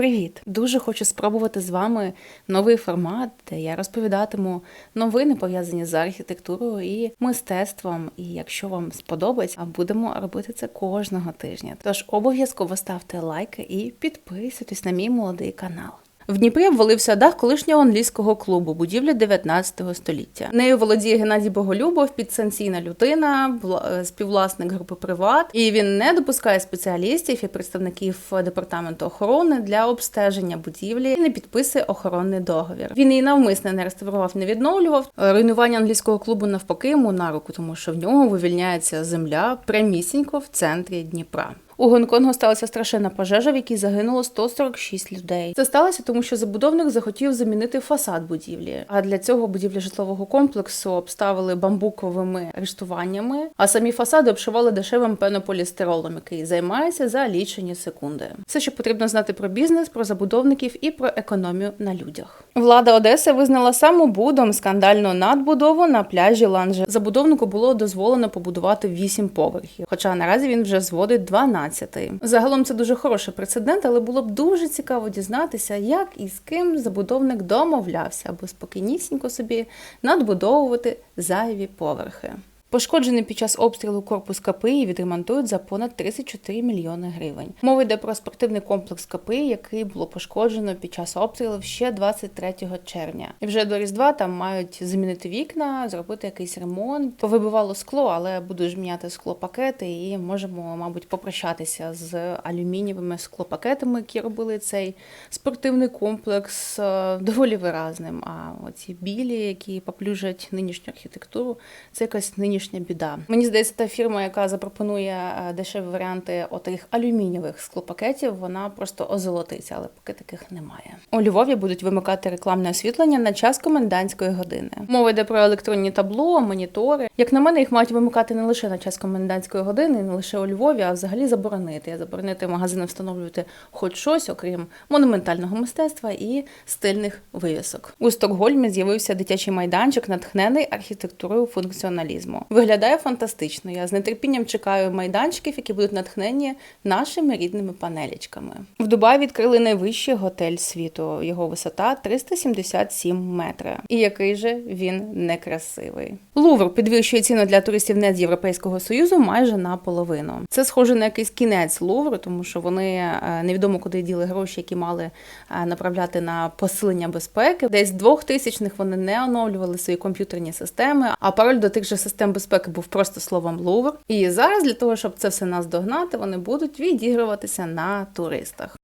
Привіт! Дуже хочу спробувати з вами новий формат, де я розповідатиму новини пов'язані з архітектурою і мистецтвом. І якщо вам сподобається, будемо робити це кожного тижня. Тож обов'язково ставте лайки і підписуйтесь на мій молодий канал. В Дніпрі обвалився дах колишнього англійського клубу, будівлі 19 століття. Нею володіє Геннадій Боголюбов, підсанкційна людина, е, співвласник групи Приват. І він не допускає спеціалістів і представників департаменту охорони для обстеження будівлі і не підписує охоронний договір. Він її навмисне не реставрував, не відновлював. Е, Руйнування англійського клубу навпаки йому на руку, тому що в нього вивільняється земля прямісінько в центрі Дніпра. У Гонконгу сталася страшенна пожежа, в якій загинуло 146 людей. Це сталося тому, що забудовник захотів замінити фасад будівлі. А для цього будівлі житлового комплексу обставили бамбуковими рештуваннями, а самі фасади обшивали дешевим пенополістиролом, який займається за лічені секунди. Все, що потрібно знати про бізнес, про забудовників і про економію на людях. Влада Одеси визнала самобудом скандальну надбудову на пляжі Ланже. Забудовнику було дозволено побудувати 8 поверхів, хоча наразі він вже зводить 12. Загалом це дуже хороший прецедент, але було б дуже цікаво дізнатися, як і з ким забудовник домовлявся, аби спокійнісінько собі надбудовувати зайві поверхи. Пошкоджений під час обстрілу корпус КПІ відремонтують за понад 34 мільйони гривень. Мова йде про спортивний комплекс КПІ, який було пошкоджено під час обстрілів ще 23 червня. І вже до Різдва там мають замінити вікна, зробити якийсь ремонт. Повибивало скло, але будуть ж міняти склопакети, і можемо, мабуть, попрощатися з алюмінієвими склопакетами, які робили цей спортивний комплекс е, доволі виразним. А оці білі, які поплюжать нинішню архітектуру, це якась нинішня біда. Мені здається, та фірма, яка запропонує е, дешеві варіанти отих алюмінієвих склопакетів, вона просто озолотиться, але поки таких немає. У Львові будуть вимикати рекламне освітлення на час комендантської години. Мова йде про електронні табло, монітори. Як на мене, їх мають вимикати не лише на час комендантської години, не лише у Львові, а взагалі заборонити. Заборонити магазинам встановлювати хоч щось, окрім монументального мистецтва і стильних вивісок. У Стокгольмі з'явився дитячий майданчик, натхнений архітектурою функціоналізму. Виглядає фантастично. Я з нетерпінням чекаю майданчиків, які будуть натхнені нашими рідними панелічками. В Дубаї відкрили найвищий готель світу. Його висота 377 метри. І який же він некрасивий. Лувр підвищує ціну для туристів не з Європейського союзу майже наполовину. Це схоже на якийсь кінець Лувру, тому що вони е, невідомо куди діли гроші, які мали е, направляти на посилення безпеки. Десь з двох тисячних вони не оновлювали свої комп'ютерні системи, а пароль до тих же систем безпеки був просто словом Лувр. І зараз для того, щоб це все наздогнати, вони будуть відігруватися на туристах.